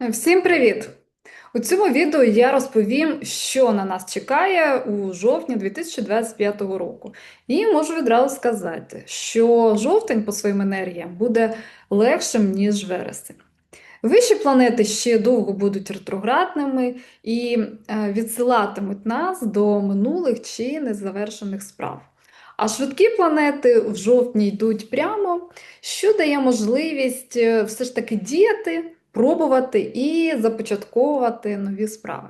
Всім привіт! У цьому відео я розповім, що на нас чекає у жовтні 2025 року. І можу відразу сказати, що жовтень по своїм енергіям буде легшим, ніж вересень. Вищі планети ще довго будуть ретроградними і е, відсилатимуть нас до минулих чи незавершених справ. А швидкі планети в жовтні йдуть прямо, що дає можливість е, все ж таки діяти пробувати і започатковувати нові справи.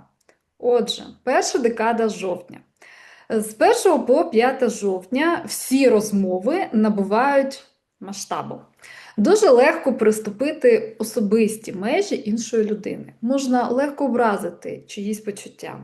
Отже, перша декада жовтня. З 1 по 5 жовтня всі розмови набувають масштабу. Дуже легко приступити особисті межі іншої людини. Можна легко образити чиїсь почуття.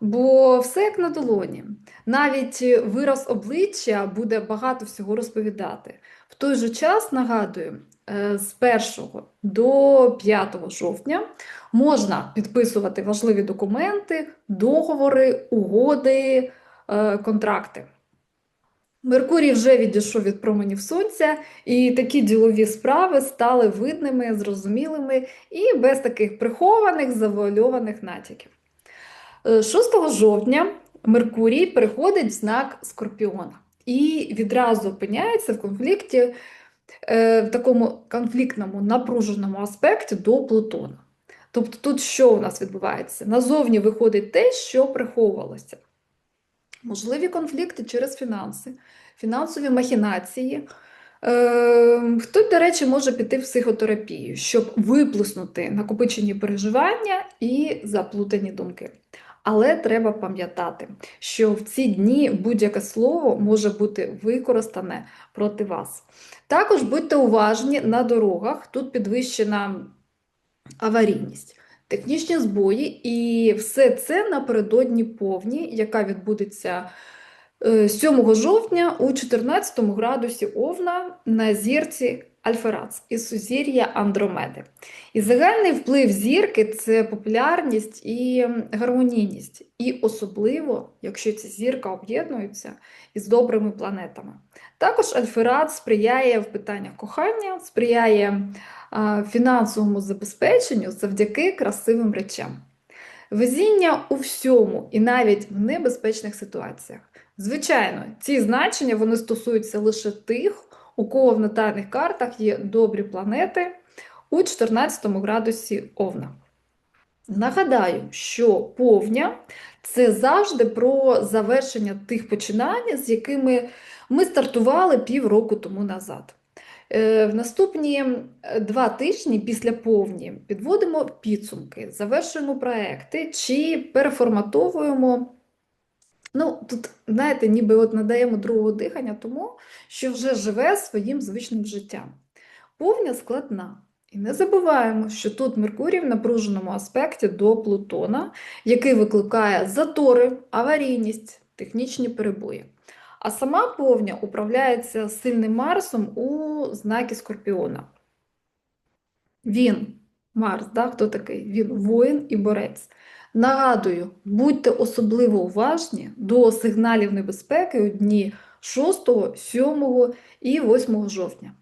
Бо все як на долоні. Навіть вираз обличчя буде багато всього розповідати. В той же час нагадую, з 1 до 5 жовтня можна підписувати важливі документи, договори, угоди, е, контракти. Меркурій вже відійшов від променів сонця, і такі ділові справи стали видними, зрозумілими і без таких прихованих, завуальованих натяків. 6 е, жовтня Меркурій переходить в знак Скорпіона і відразу опиняється в конфлікті Е, в такому конфліктному, напруженому аспекті до Плутона. Тобто, тут що у нас відбувається? Назовні виходить те, що приховувалося. Можливі конфлікти через фінанси, фінансові махінації. Е, хтось, до речі, може піти в психотерапію, щоб виплеснути накопичені переживання і заплутані думки. Але треба пам'ятати, що в ці дні будь-яке слово може бути використане проти вас. Також будьте уважні на дорогах, тут підвищена аварійність, технічні збої, і все це напередодні повні, яка відбудеться 7 е, жовтня у 14 градусі Овна на зірці Альферац із сузір'я Андромеди. І загальний вплив зірки це популярність і гармонійність. І особливо, якщо ця зірка об'єднується із добрими планетами. Також Альферат сприяє в питаннях кохання, сприяє фінансовому забезпеченню завдяки красивим речам. Везіння у всьому і навіть в небезпечних ситуаціях. Звичайно, ці значення вони стосуються лише тих, у кого в натальних картах є добрі планети у 14 градусі Овна. Нагадаю, що повня це завжди про завершення тих починань, з якими ми стартували півроку тому назад. Е, в наступні е, два тижні після повні підводимо підсумки, завершуємо проекти чи переформатовуємо Ну, тут, знаєте, ніби от надаємо другого дихання тому, що вже живе своїм звичним життям. Повня складна. І не забуваємо, що тут Меркурій в напруженому аспекті до Плутона, який викликає затори, аварійність, технічні перебої. А сама повня управляється сильним Марсом у знакі Скорпіона. Він, Марс, да, хто такий? Він воїн і борець. Нагадую, будьте особливо уважні до сигналів небезпеки у дні 6, 7 і 8 жовтня.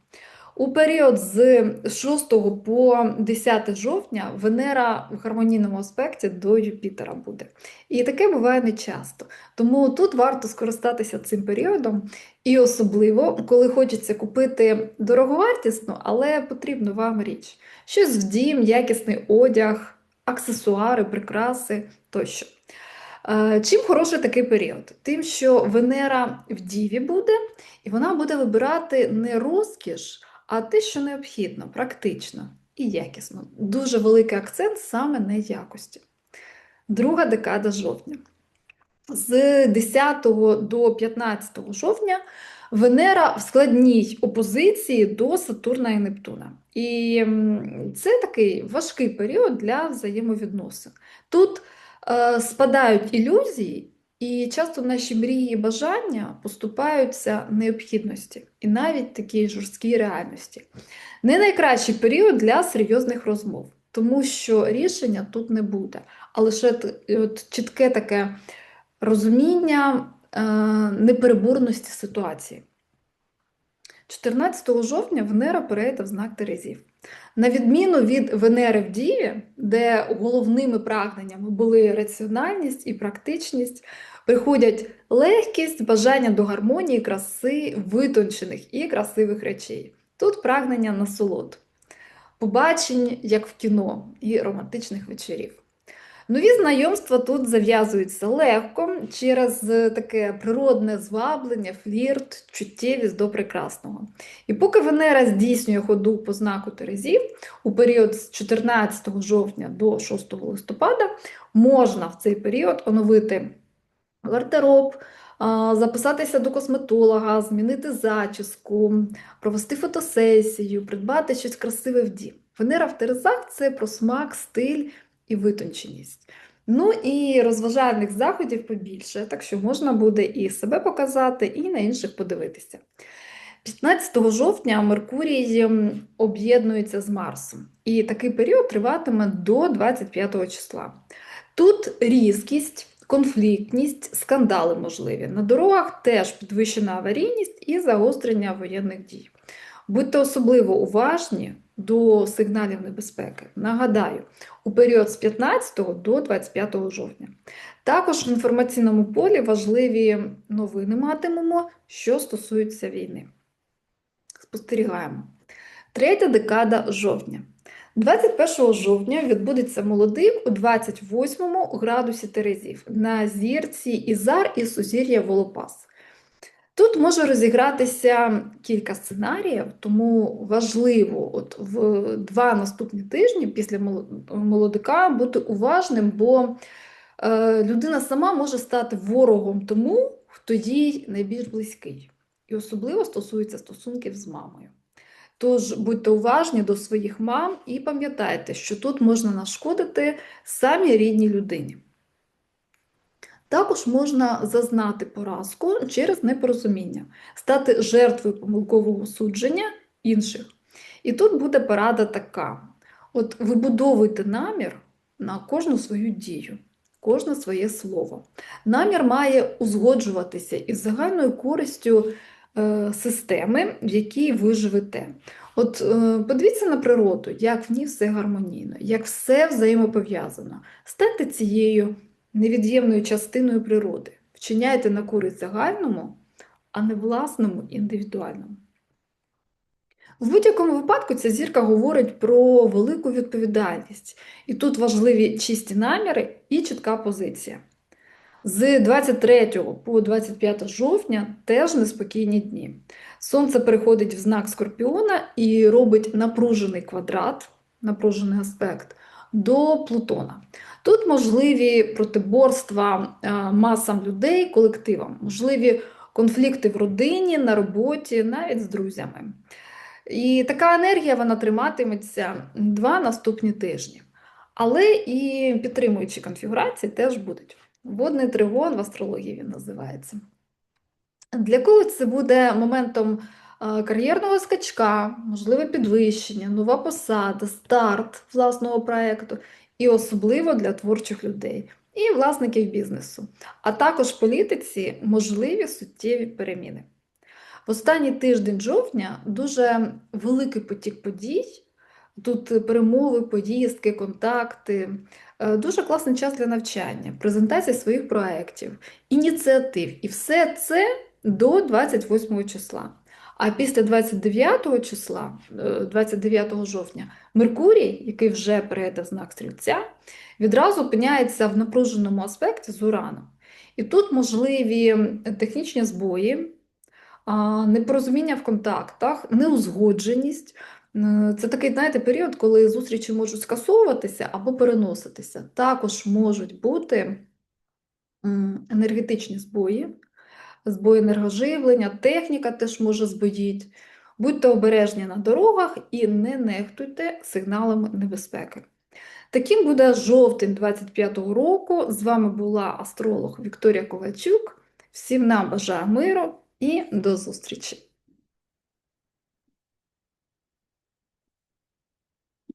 У період з 6 по 10 жовтня Венера в гармонійному аспекті до Юпітера буде. І таке буває не часто. Тому тут варто скористатися цим періодом, і особливо, коли хочеться купити дороговартісну, але потрібну вам річ. Щось в дім, якісний одяг аксесуари, прикраси тощо. Е, чим хороший такий період? Тим, що Венера в Діві буде, і вона буде вибирати не розкіш, а те, що необхідно, практично і якісно. Дуже великий акцент саме на якості. Друга декада жовтня. З 10 до 15 жовтня Венера в складній опозиції до Сатурна і Нептуна. І це такий важкий період для взаємовідносин. Тут е, спадають ілюзії, і часто наші мрії і бажання поступаються необхідності і навіть такій жорсткій реальності. Не найкращий період для серйозних розмов, тому що рішення тут не буде, а лише от, чітке таке розуміння непереборності ситуації. 14 жовтня Венера перейде в знак Терезів. На відміну від Венери в Діві, де головними прагненнями були раціональність і практичність, приходять легкість, бажання до гармонії, краси, витончених і красивих речей. Тут прагнення насолод, побачень, як в кіно, і романтичних вечорів. Нові знайомства тут зав'язуються легко через таке природне зваблення, флірт, чуттєвість до прекрасного. І поки Венера здійснює ходу по знаку Терезів, у період з 14 жовтня до 6 листопада можна в цей період оновити гардероб, записатися до косметолога, змінити зачіску, провести фотосесію, придбати щось красиве в дім. Венера в Терезах це про смак, стиль і витонченість. Ну і розважальних заходів побільше, так що можна буде і себе показати, і на інших подивитися. 15 жовтня Меркурій ем, об'єднується з Марсом, і такий період триватиме до 25 числа. Тут різкість, конфліктність, скандали можливі. На дорогах теж підвищена аварійність і загострення воєнних дій. Будьте особливо уважні до сигналів небезпеки. Нагадаю, у період з 15 до 25 жовтня. Також в інформаційному полі важливі новини матимемо, що стосуються війни. Спостерігаємо. Третя декада жовтня. 21 жовтня відбудеться молодик у 28 градусі Терезів на зірці Ізар і Сузір'я Волопас. Тут може розігратися кілька сценаріїв, тому важливо от в два наступні тижні після молодика бути уважним, бо е, людина сама може стати ворогом тому, хто їй найбільш близький. І особливо стосується стосунків з мамою. Тож будьте уважні до своїх мам і пам'ятайте, що тут можна нашкодити самій рідній людині. Також можна зазнати поразку через непорозуміння, стати жертвою помилкового судження інших. І тут буде порада така: от вибудовуйте намір на кожну свою дію, кожне своє слово. Намір має узгоджуватися із загальною користю е, системи, в якій ви живете. От е, подивіться на природу, як в ній все гармонійно, як все взаємопов'язано. Станьте цією невід'ємною частиною природи. Вчиняйте на користь загальному, а не власному індивідуальному. В будь-якому випадку ця зірка говорить про велику відповідальність, і тут важливі чисті наміри і чітка позиція. З 23 по 25 жовтня теж неспокійні дні. Сонце переходить в знак Скорпіона і робить напружений квадрат, напружений аспект до Плутона. Тут можливі протиборства е, масам людей, колективам, можливі конфлікти в родині, на роботі, навіть з друзями. І така енергія вона триматиметься два наступні тижні. Але і підтримуючі конфігурації теж будуть. Водний тригон в астрології він називається. Для когось це буде моментом кар'єрного скачка, можливе підвищення, нова посада, старт власного проєкту і особливо для творчих людей і власників бізнесу, а також політиці можливі суттєві переміни. В останній тиждень жовтня дуже великий потік подій. Тут перемови, поїздки, контакти, е, дуже класний час для навчання, презентації своїх проєктів, ініціатив. І все це до 28 числа. А після 29 числа, 29 е, жовтня, Меркурій, який вже перейде знак стрільця, відразу опиняється в напруженому аспекті з Ураном. І тут можливі технічні збої, непорозуміння в контактах, неузгодженість. Це такий, знаєте, період, коли зустрічі можуть скасовуватися або переноситися. Також можуть бути енергетичні збої збой енергоживлення, техніка теж може збоїти. Будьте обережні на дорогах і не нехтуйте сигналами небезпеки. Таким буде жовтень 25-го року. З вами була астролог Вікторія Ковальчук. Всім нам бажаю миру і до зустрічі!